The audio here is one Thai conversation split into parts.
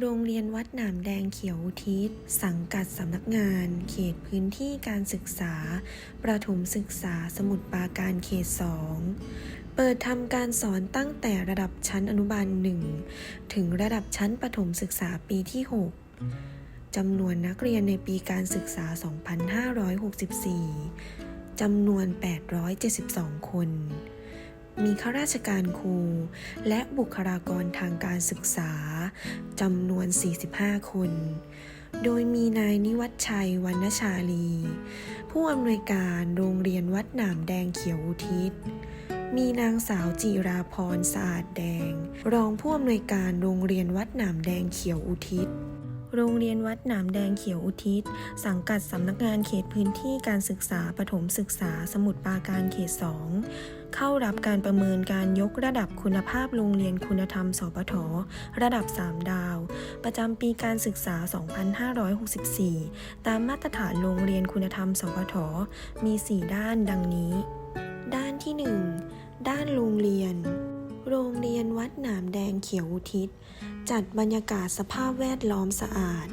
โรงเรียนวัดหนามแดงเขียวทิศ สังกัดสำนักงาน เขตพื้นที่การศึกษา ประถมศึกษาสมุทรปราการเขต 2 เปิดทำการสอนตั้งแต่ระดับชั้นอนุบาล 1 ถึงระดับชั้นประถมศึกษาปีที่ 6 จำนวนนักเรียนในปีการศึกษา 2564 จำนวน 872 คน มีข้าราชการครู และบุคลากรทางการศึกษาจำนวน 45 คน โดยมีนายนิวัฒชัยวรรณชาลี ผู้อำนวยการโรงเรียนวัดหนามแดงเขียวอุทิศ มีนางสาวจิราพรสะอาดแดง รองผู้อำนวยการโรงเรียนวัดหนามแดงเขียวอุทิศโรงเรียนวัดหนามแดงเขียวอุทิศ สังกัดสำนักงานเขตพื้นที่การศึกษาประถมศึกษาสมุทรปราการเขต 2 เข้ารับการประเมินการยกระดับคุณภาพโรงเรียนคุณธรรม สปท ระดับ 3 ดาว ประจำปีการศึกษา 2564 ตามมาตรฐานโรงเรียนคุณธรรม สปท มี 4 ด้านดังนี้ ด้านที่ 1 ด้านโรงเรียน โรงเรียนวัดหนามแดงเขียวอุทิศ จัดบรรยากาศสภาพแวดล้อมสะอาด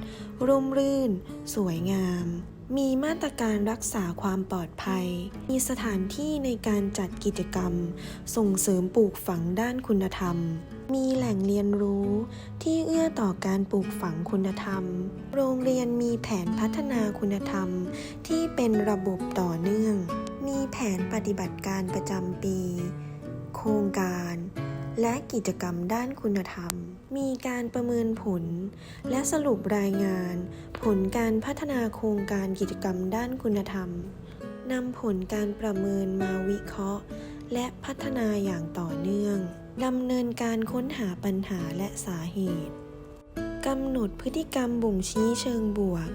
ร่มรื่น สวยงาม มีมาตรการรักษาความปลอดภัย มีสถานที่ในการจัดกิจกรรม ส่งเสริมปลูกฝังด้านคุณธรรม มีแหล่งเรียนรู้ที่เอื้อต่อการปลูกฝังคุณธรรม โรงเรียนมีแผนพัฒนาคุณธรรม ที่เป็นระบบต่อเนื่อง มีแผนปฏิบัติการประจำปี โครงการ และกิจกรรมด้านคุณธรรม มีการประเมินผล และสรุปรายงาน ผลการพัฒนาโครงการกิจกรรมด้านคุณธรรมนำผลการประเมินมาวิเคราะห์ และพัฒนาอย่างต่อเนื่องดำเนินการค้นหาปัญหาและสาเหตุกำหนดพฤติกรรมบ่งชี้เชิงบวก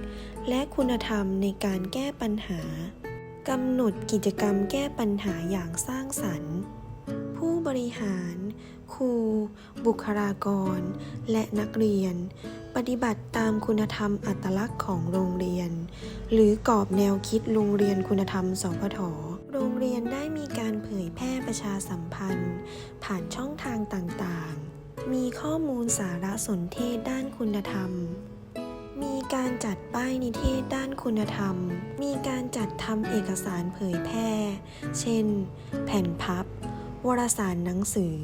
และคุณธรรมในการแก้ปัญหากำหนดกิจกรรมแก้ปัญหาอย่างสร้างสรรค์ บริหาร ครู บุคลากร และนักเรียน ปฏิบัติตามคุณธรรมอัตลักษณ์ของโรงเรียน หรือกรอบแนวคิดโรงเรียนคุณธรรม สพทโรงเรียนได้มีการเผยแพร่ประชาสัมพันธ์ ผ่านช่องทางต่างๆ มีข้อมูลสารสนเทศด้านคุณธรรมมีการจัดป้ายนิเทศด้านคุณธรรม มีการจัดทำเอกสารเผยแพร่ เช่น แผ่นพับ วารสารหนังสือ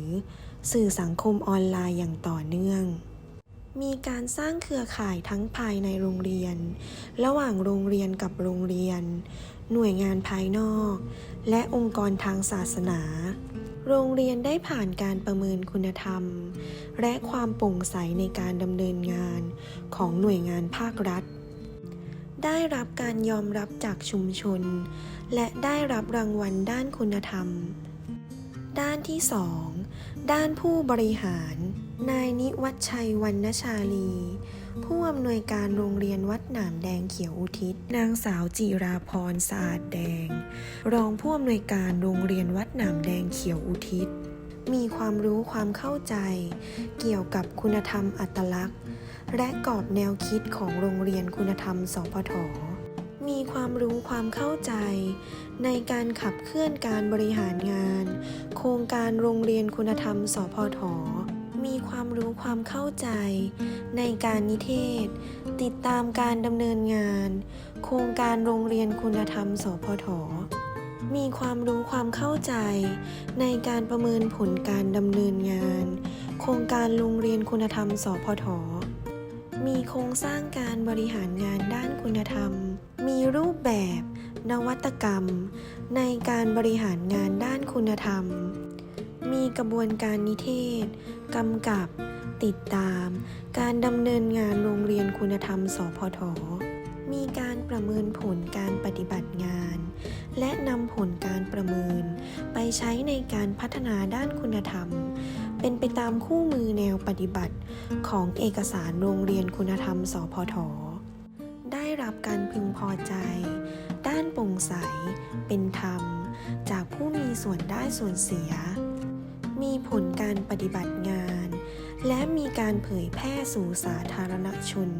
สื่อสังคมออนไลน์อย่างต่อเนื่อง มีการสร้างเครือข่ายทั้งภายในโรงเรียน ระหว่างโรงเรียนกับโรงเรียน หน่วยงานภายนอก และองค์กรทางศาสนา โรงเรียนได้ผ่านการประเมินคุณธรรม และความโปร่งใสในการดำเนินงานของหน่วยงานภาครัฐได้รับการยอมรับจากชุมชน และได้รับรางวัลด้านคุณธรรม ด้านที่2ด้านผู้บริหาร นายนิวัฒชัยวรรณชาลี ผู้อำนวยการโรงเรียนวัดหนามแดงเขียวอุทิศ นางสาวจิราพรสะอาดแดง รองผู้อำนวยการโรงเรียนวัดหนามแดงเขียวอุทิศ มีความรู้ความเข้าใจ เกี่ยวกับคุณธรรมอัตลักษณ์ และกรอบแนวคิดของโรงเรียนคุณธรรมสพท มีความรู้ความเข้าใจ ในการขับเคลื่อนการบริหารงาน โครงการโรงเรียนคุณธรรม สพทมีความรู้ความเข้าใจ ในการนิเทศ ติดตามการดำเนินงาน โครงการโรงเรียนคุณธรรม สพทมีความรู้ความเข้าใจ ในการประเมินผลการดำเนินงาน โครงการโรงเรียนคุณธรรม สพท มีโครงสร้างการบริหารงานด้านคุณธรรม มีรูปแบบ นวัตกรรม ในการบริหารงานด้านคุณธรรม มีกระบวนการนิเทศ กำกับ ติดตาม การดำเนินงานโรงเรียนคุณธรรม สพท มีการประเมินผลการปฏิบัติงาน และนำผลการประเมิน ไปใช้ในการพัฒนาด้านคุณธรรม เป็นไปตามคู่มือแนวปฏิบัติของเอกสารโรงเรียนคุณธรรม สพท ได้รับการพึงพอใจ ด้านโปร่งใส เป็นธรรม จากผู้มีส่วนได้ส่วนเสีย มีผลการปฏิบัติงาน และมีการเผยแพร่สู่สาธารณชน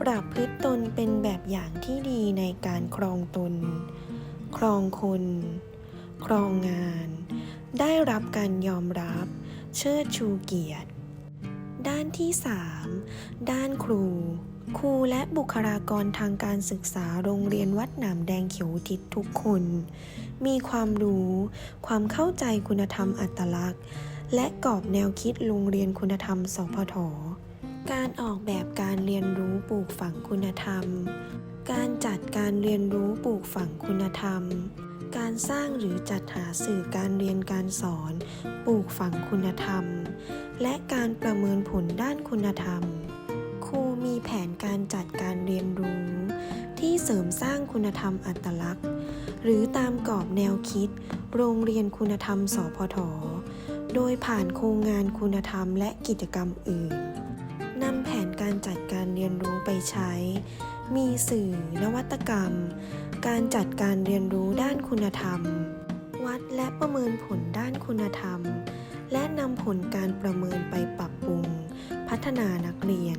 ประพฤติตนเป็นแบบอย่างที่ดีในการครองตน ครองคน ครองงาน ได้รับการยอมรับ เชิดชูเกียรติ ด้านที่ 3 ด้านครู ครูและบุคลากรทางการศึกษาโรงเรียนวัดหนามแดงเขียวทิศทุกคน มีความรู้ ความเข้าใจคุณธรรมอัตลักษณ์ และกรอบแนวคิดโรงเรียนคุณธรรมสพทการออกแบบการเรียนรู้ปลูกฝังคุณธรรม การจัดการเรียนรู้ปลูกฝังคุณธรรม การสร้างหรือจัดหาสื่อการเรียนการสอน ปลูกฝังคุณธรรม และการประเมินผลด้านคุณธรรม ครูมีแผนการจัดการเรียนรู้ ที่เสริมสร้างคุณธรรมอัตลักษณ์ หรือตามกรอบแนวคิด โรงเรียนคุณธรรม สพท โดยผ่านโครงงานคุณธรรมและกิจกรรมอื่นนำแผนการจัดการเรียนรู้ไปใช้ มีสื่อนวัตกรรม การจัดการเรียนรู้ด้านคุณธรรม วัดและประเมินผลด้านคุณธรรม และนำผลการประเมินไปปรับปรุง พัฒนานักเรียน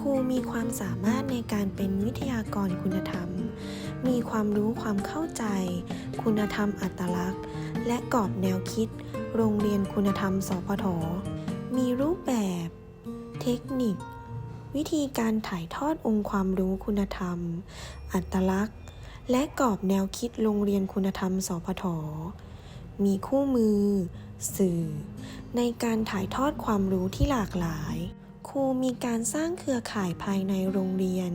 ครูมีความสามารถในการเป็นวิทยากรคุณธรรม มีความรู้ความเข้าใจ คุณธรรมอัตลักษณ์ และกรอบแนวคิด โรงเรียนคุณธรรม สพท มีรูปแบบ เทคนิค วิธีการถ่ายทอดองค์ความรู้คุณธรรม อัตลักษณ์ และกรอบแนวคิดโรงเรียนคุณธรรม สพท มีคู่มือ สื่อ ในการถ่ายทอดความรู้ที่หลากหลาย ครูมีการสร้างเครือข่ายภายในโรงเรียน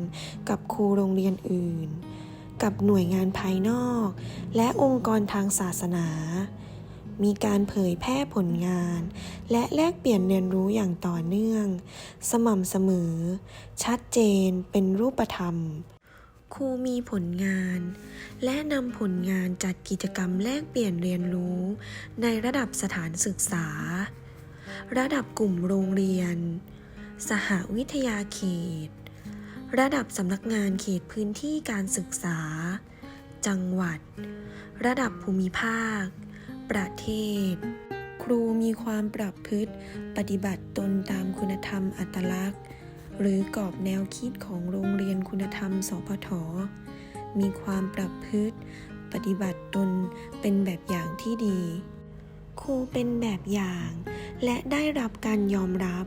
กับครูโรงเรียนอื่น กับหน่วยงานภายนอก และองค์กรทางศาสนา มีการเผยแพร่ผลงาน และแลกเปลี่ยนเรียนรู้อย่างต่อเนื่อง สม่ำเสมอ ชัดเจนเป็นรูปธรรม ครูมีผลงาน และนำผลงานจัดกิจกรรมแลกเปลี่ยนเรียนรู้ ในระดับสถานศึกษา ระดับกลุ่มโรงเรียน สหวิทยาเขต ระดับสำนักงานเขตพื้นที่การศึกษา จังหวัด ระดับภูมิภาค ประเทศ ครูมีความประพฤติ ปฏิบัติตนตามคุณธรรมอัตลักษณ์ หรือกรอบแนวคิดของโรงเรียนคุณธรรม สพท มีความประพฤติ ปฏิบัติตนเป็นแบบอย่างที่ดี ครูเป็นแบบอย่าง และได้รับการยอมรับ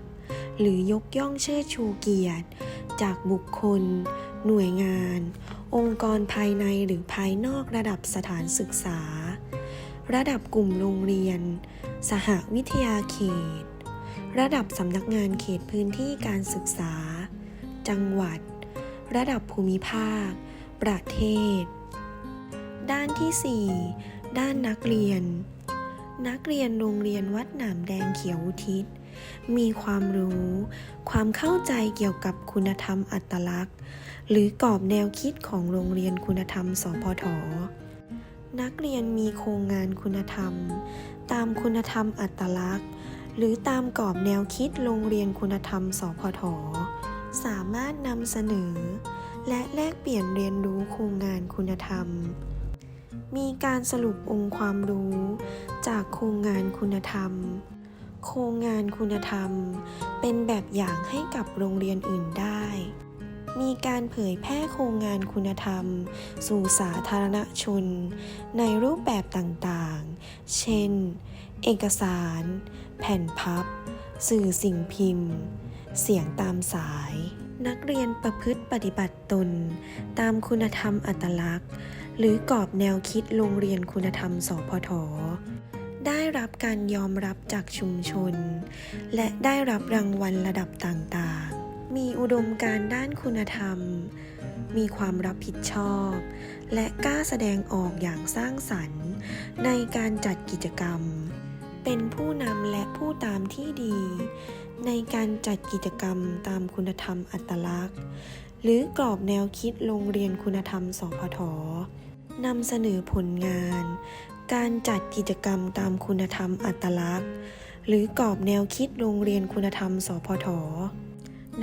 หรือยกย่องเชิดชูเกียรติ จากบุคคล หน่วยงาน องค์กรภายในหรือภายนอกระดับสถานศึกษา ระดับกลุ่มโรงเรียน สหวิทยาเขต ระดับสำนักงานเขตพื้นที่การศึกษา จังหวัด ระดับภูมิภาค ประเทศ ด้านที่ 4 ด้านนักเรียน นักเรียนโรงเรียนวัดหนามแดงเขียวอุทิศ มีความรู้ ความเข้าใจเกี่ยวกับคุณธรรมอัตลักษณ์ หรือกรอบแนวคิดของโรงเรียนคุณธรรม สพทนักเรียนมีโครงงานคุณธรรม ตามคุณธรรมอัตลักษณ์ หรือตามกรอบแนวคิดโรงเรียนคุณธรรม สพท สามารถนำเสนอ และแลกเปลี่ยนเรียนรู้โครงงานคุณธรรม มีการสรุปองค์ความรู้ จากโครงงานคุณธรรม โครงงานคุณธรรม เป็นแบบอย่างให้กับโรงเรียนอื่นได้ มีการเผยแพร่โครงงานคุณธรรม สู่สาธารณชน ในรูปแบบต่างๆ เช่น เอกสาร แผ่นพับ สื่อสิ่งพิมพ์ เสียงตามสาย นักเรียนประพฤติปฏิบัติตน ตามคุณธรรมอัตลักษณ์ หรือกรอบแนวคิดโรงเรียนคุณธรรม สพทได้รับการยอมรับจากชุมชน และได้รับรางวัลระดับต่างๆ มีอุดมการด้านคุณธรรม มีความรับผิดชอบ และกล้าแสดงออกอย่างสร้างสรรค์ ในการจัดกิจกรรม เป็นผู้นำและผู้ตามที่ดี ในการจัดกิจกรรมตามคุณธรรมอัตลักษณ์ หรือกรอบแนวคิดโรงเรียนคุณธรรมสพทนำเสนอผลงาน การจัดกิจกรรมตามคุณธรรมอัตลักษณ์ หรือกรอบแนวคิดโรงเรียนคุณธรรมสพท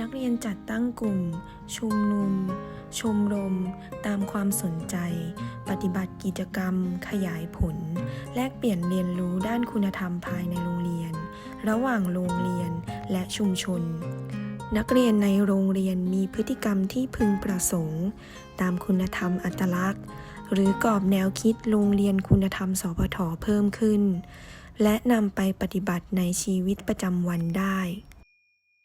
นักเรียนจัดตั้งกลุ่ม ชุมนุม ชมรม ตามความสนใจ ปฏิบัติกิจกรรม ขยายผล แลกเปลี่ยนเรียนรู้ด้านคุณธรรมภายในโรงเรียน ระหว่างโรงเรียนและชุมชน นักเรียนในโรงเรียนมีพฤติกรรมที่พึงประสงค์ ตามคุณธรรมอัตลักษณ์ หรือกรอบแนวคิดโรงเรียนคุณธรรมสพทเพิ่มขึ้น และนำไปปฏิบัติในชีวิตประจำวันได้